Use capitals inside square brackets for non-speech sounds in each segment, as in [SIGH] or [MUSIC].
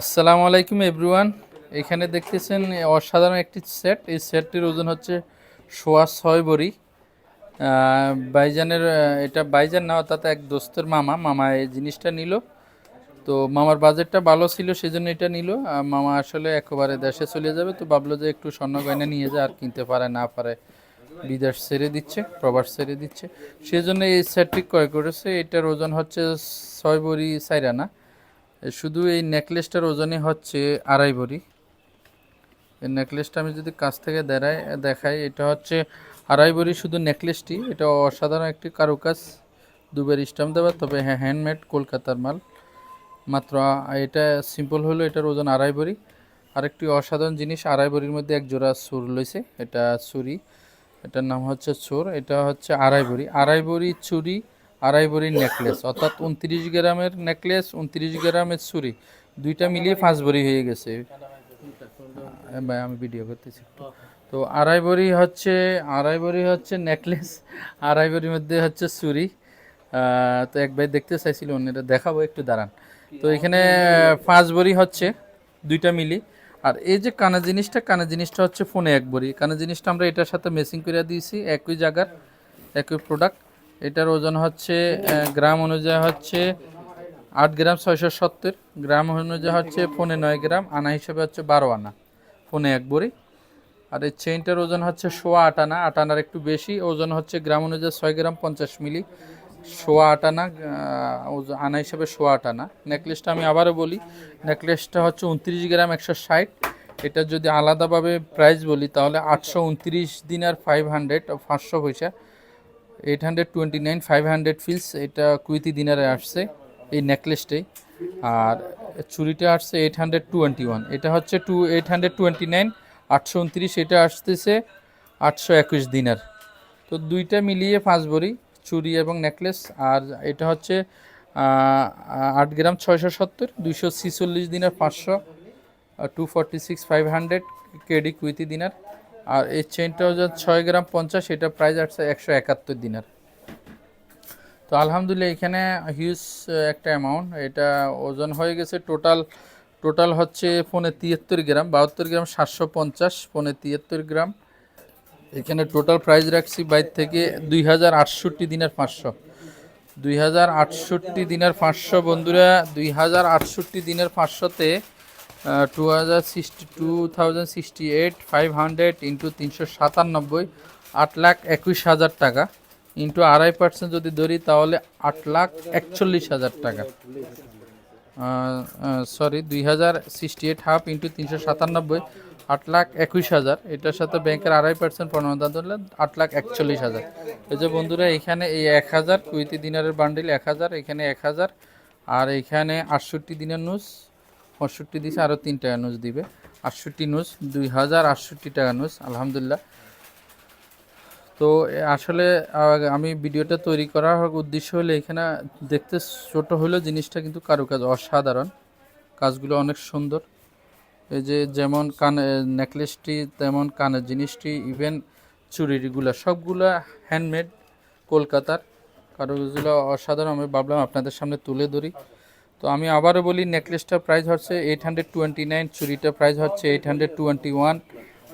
আসসালামু আলাইকুম এভরিওয়ান। এখানে দেখতেছেন অসাধারণ একটি সেট। এই সেটটির ওজন হচ্ছে সোয়া ছয় বড়ি। বাইজানের এটা বাইজান না, অর্থাৎ এক দোস্তের মামা। মামা এই জিনিসটা নিল। তো মামার বাজেটটা ভালো ছিল, সেজন্য এটা নিল। মামা আসলে একেবারে দেশে চলে যাবে, তো ভাবলো যে একটু স্বর্ণ গয়না নিয়ে যায়, আর কিনতে পারে, না পারে বিদেশ ছেড়ে দিচ্ছে, প্রবাস ছেড়ে দিচ্ছে। সেজন্য এই সেটটি ক্রয় করেছে। এটার ওজন হচ্ছে ছয় বড়ি সাইরানা। শুধু এই নেকলেসটার ওজনই হচ্ছে আড়াই ভরি এই নেকলেসটা আমি যদি কাছ থেকে দেখাই দেখাই, এটা হচ্ছে আড়াই ভরি শুধু নেকলেসটি। এটা অসাধারণ একটি কারুকাজ। দুবার স্টাম্প দেওয়া, তবে হ্যাঁ হ্যান্ডমেড কলকাতার মাল। মাত্র, এটা সিম্পল হলো, এটার ওজন আড়াই ভরি আরেকটি অসাধারণ জিনিস, আড়াই ভরির মধ্যে এক জোড়া সুর লইছে, এটা ছুরি এটার নাম হচ্ছে চোর, এটা হচ্ছে আড়াই ভরি আড়াই ভরি চুরি আড়াই ভরির নেকলেস অর্থাৎ উনত্রিশ গ্রামের নেকলেস উনত্রিশ গ্রামের চুরি দুইটা মিলিয়ে পাঁচ ভরি হয়ে গেছে। ভাই, আমি ভিডিও করতেছি তো আড়াই ভরি হচ্ছে, আড়াই ভরি হচ্ছে নেকলেস আড়াই ভরির মধ্যে হচ্ছে চুরি তো এক ভাই দেখতে চাইছিল অন্যটা দেখাবো, একটু দাঁড়ান। তো এখানে, পাঁচ ভরি হচ্ছে, দুইটা মিলি আর এই যে কানা জিনিসটা কানা জিনিসটা হচ্ছে ফোনে এক ভরি। কানা জিনিসটা আমরা এটার সাথে মেসিং করে দিয়েছি, একই জায়গার, একই প্রোডাক্ট এটার ওজন হচ্ছে গ্রাম অনুযায়ী হচ্ছে আট গ্রাম ছয়শো সত্তর, গ্রাম অনুযায়ী হচ্ছে ফোনে নয় গ্রাম, আনা হিসেবে হচ্ছে বারো আনা ফোনে এক বড়ি। আর এই চেইনটার ওজন হচ্ছে সোয়া আট আনা, আট আনার একটু বেশি, ওজন হচ্ছে গ্রাম অনুযায়ী ছয় গ্রাম পঞ্চাশ মিলি, সোয়া আট আনা আনা হিসেবে সোয়া আট আনা। নেকলেসটা আমি আবারও বলি, নেকলেসটা হচ্ছে উনত্রিশ গ্রাম একশো ষাট, এটা যদি আলাদাভাবে প্রাইস বলি তাহলে আটশো উনত্রিশ দিন আর ফাইভ হান্ড্রেড পাঁচশো পয়সা। Eight hundred twenty nine five hundred fils এটা কুইতি দিনারে আসছে, এই নেকলেসটাই আর চুরিটা আসছে এইট হান্ড্রেড টোয়েন্টি ওয়ান এটা হচ্ছে two eight hundred twenty nine আটশো উনত্রিশ, এটা আসতেছে আটশো একুশ দিনার। তো দুইটা মিলিয়ে পাঁচ ভরি চুরি এবং নেকলেস আর এটা হচ্ছে আট গ্রাম ছয়শো সত্তর, দুইশো ছিচল্লিশ দিনের পাঁচশো two forty six five hundred KD Kuwaiti dinar. আর এই চেনটা হচ্ছে ছয় গ্রাম পঞ্চাশ, এটা প্রাইস আসছে একশো একাত্তর দিনের। তো আলহামদুলিল্লাহ এখানে হিউজ একটা অ্যামাউন্ট এটা ওজন হয়ে গেছে টোটাল টোটাল হচ্ছে পৌনে তিয়াত্তর গ্রাম, বাহাত্তর গ্রাম সাতশো পঞ্চাশ, পৌনে তিয়াত্তর গ্রাম। এখানে টোটাল প্রাইস রাখছি বাইর থেকে দুই হাজার আটষট্টি দিনের পাঁচশো। দুই হাজার আটষট্টি দিনের পাঁচশো বন্ধুরা, দুই হাজার আটষট্টি দিনের পাঁচশোতে টু হাজার sixty two thousand sixty eight five hundred into তিনশো সাতানব্বই আট লাখ একুশ হাজার টাকা। ইন্টু আড়াই পার্সেন্ট যদি ধরি, তাহলে আট লাখ একচল্লিশ হাজার টাকা। সরি দুই হাজার সিক্সটি এইট হাফ ইন্টু তিনশো সাতানব্বই আট লাখ একুশ হাজার এটার সাথে ব্যাংকের আড়াই পার্সেন্ট প্রণোদন ধরলে আট লাখ একচল্লিশ হাজার। এই যে বন্ধুরা, এখানে এই এক হাজার কুইতি দিনারের বান্ডিল এক হাজার, এখানে এক হাজার, আর এখানে আটষট্টি দিনের নুস পঁয়ষট্টি দিছে আরও তিন টাকা নুস দিবে। আটষট্টি নুস দুই হাজার আটষট্টি টাকা নুস আলহামদুলিল্লাহ। তো আসলে আমি ভিডিওটা তৈরি করার উদ্দেশ্য হলো এখানে দেখতে ছোট হলেও জিনিসটা কিন্তু কারুকাজ অসাধারণ। কাজগুলো অনেক সুন্দর। এই যে, যেমন কানে নেকলেসটি, তেমন কানের জিনিসটি, ইভেন চুরিগুলো সবগুলো হ্যান্ডমেড কলকাতার। কারুগুলো অসাধারণ, আমি ভাবলাম আপনাদের সামনে তুলে ধরি। তো আমি আবারও বলি নেকলেসটার প্রাইস হচ্ছে এইট হান্ড্রেড টোয়েন্টি নাইন চুরিটার প্রাইস হচ্ছে এইট হান্ড্রেড টোয়েন্টি ওয়ান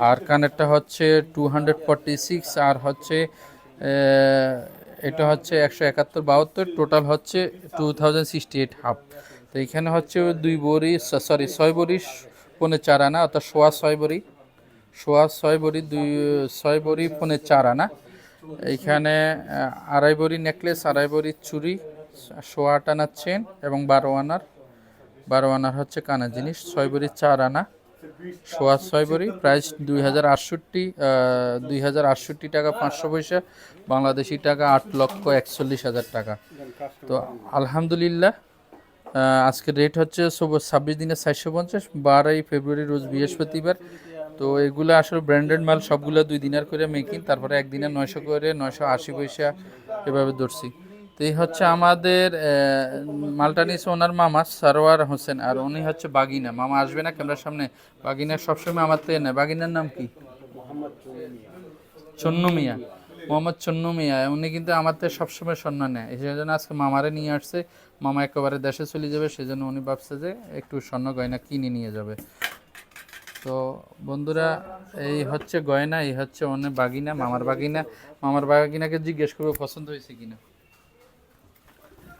আর কানেরটা হচ্ছে টু হান্ড্রেড ফর্টি সিক্স আর হচ্ছে এটা হচ্ছে একশো একাত্তর বাহাত্তর টোটাল হচ্ছে two thousand sixty eight half তো এখানে হচ্ছে দুই বড়ি সরি ছয় বড়ি পনে চার আনা, অর্থাৎ সোয়া ছয় বড়ি, সোয়া ছয় বড়ি, দুই, ছয় বড়ি পনে চার আনা। এইখানে আড়াই বড়ি নেকলেস আড়াই বড়ি চুড়ি সোয়া আট আনার চেন এবং বারো আনার। বারো আনার হচ্ছে কানা জিনিস, ছয় বড়ি চার আনা। সোয়া ছয় বড়ি, প্রাইস দুই হাজার আটষট্টি দুই হাজার আটষট্টি টাকা পাঁচশো পয়সা, বাংলাদেশি টাকা আট লক্ষ একচল্লিশ হাজার টাকা। তো আলহামদুলিল্লাহ আজকের রেট হচ্ছে ছাব্বিশ দিনের চারশো পঞ্চাশ, বারোই ফেব্রুয়ারি রোজ বৃহস্পতিবার। তো এগুলো আসলে ব্র্যান্ডেড মাল, সবগুলো দুই দিনের করে মেকিং তারপরে একদিনে নয়শো করে, নয়শো আশি পয়সা এভাবে ধরছি। এই হচ্ছে আমাদের আহ, মালটা নিচ্ছে ওনার মামা সারোয়ার হোসেন আর উনি হচ্ছে বাগিনা। মামা আসবে না ক্যামেরার সামনে? বাগিনা সবসময় আমার থেকে নেয়। বাগিনার নাম কি? চন্নু মিয়া। মোহাম্মদ চন্নু মিয়া। উনি কিন্তু আমার থেকে সবসময় স্বর্ণ নেয়। সেই জন্য আজকে মামারে নিয়ে আসছে। মামা একেবারে দেশে চলে যাবে সেজন্য উনি ভাবছে যে একটু স্বর্ণ গয়না কিনে নিয়ে যাবে। তো বন্ধুরা এই হচ্ছে গয়না এই হচ্ছে অনেক বাগিনা মামার বাগিনা। মামার বাগিনাকে জিজ্ঞেস করব পছন্দ হয়েছে কিনা?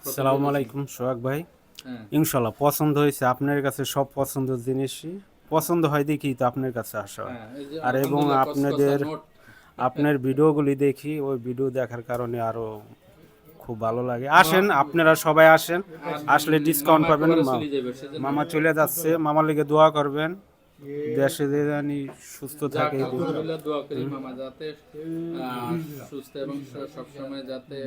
সালামু আলাইকুম সোহাগ ভাই। হ্যাঁ। ইনশাল্লাহ পছন্দ হয়েছে আপনার কাছে সব পছন্দের জিনিসই। পছন্দ হয় দেখি তো আপনার কাছে আসা। হয়। আর এবং আপনাদের [LAUGHS] আপনার ভিডিওগুলি দেখি ওই ভিডিও দেখার কারণে আরও খুব ভালো লাগে। আসেন আপনারা সবাই আসেন। আসলে ডিসকাউন্ট পাবেন মামা চলে যাচ্ছে মামার লেগে দোয়া করবেন। দেশে যে জানি সুস্থ থাকে। আলহামদুলিল্লাহ দোয়া করি মামা যাতে সুস্থ এবং সবসময় যাতে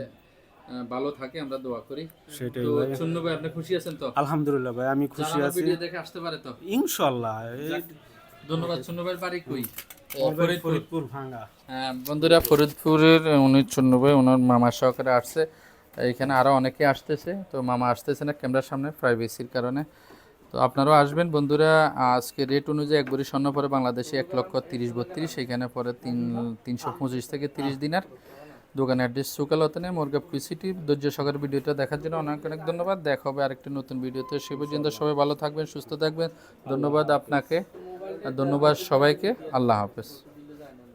ভালো থাকে আমরা দোয়া করি। সেটাই ভাই। চুন্নু ভাই আপনি খুশি আছেন তো? আলহামদুলিল্লাহ ভাই আমি খুশি আছি। ভিডিও দেখে আসতে পারে তো? ইনশাল্লাহ। এই ধন্যবাদ চুন্নু ভাই বাড়ি কই? ফরিদপুর। ভাঙ্গা। হ্যাঁ বন্ধুরা ফরিদপুরের উনি চুন্নু ভাই ওনার মামার সহকারে আসছে। এইখানে আরও অনেকে আসতেছে তো মামা আসতেছে না ক্যামেরার সামনে প্রাইভেসির কারণে। তো আপনারাও আসবেন বন্ধুরা আজকে রেট অনুযায়ী একবারই স্বর্ণ পরে বাংলাদেশে এক লক্ষ তিরিশ বত্রিশ এখানে পরে তিন তিনশো পঁচিশ থেকে তিরিশ দিনার। দোকানের অ্যাড্রেস সুকালতনে মোরগাপুর সিটি, ধৈর্য সকার ভিডিওটা দেখার জন্য অনেক অনেক ধন্যবাদ। দেখা হবে আরেকটি নতুন ভিডিওতে। সে পর্যন্ত সবাই ভালো থাকবেন, সুস্থ থাকবেন। ধন্যবাদ আপনাকে ধন্যবাদ সবাইকে। আল্লাহ হাফেজ।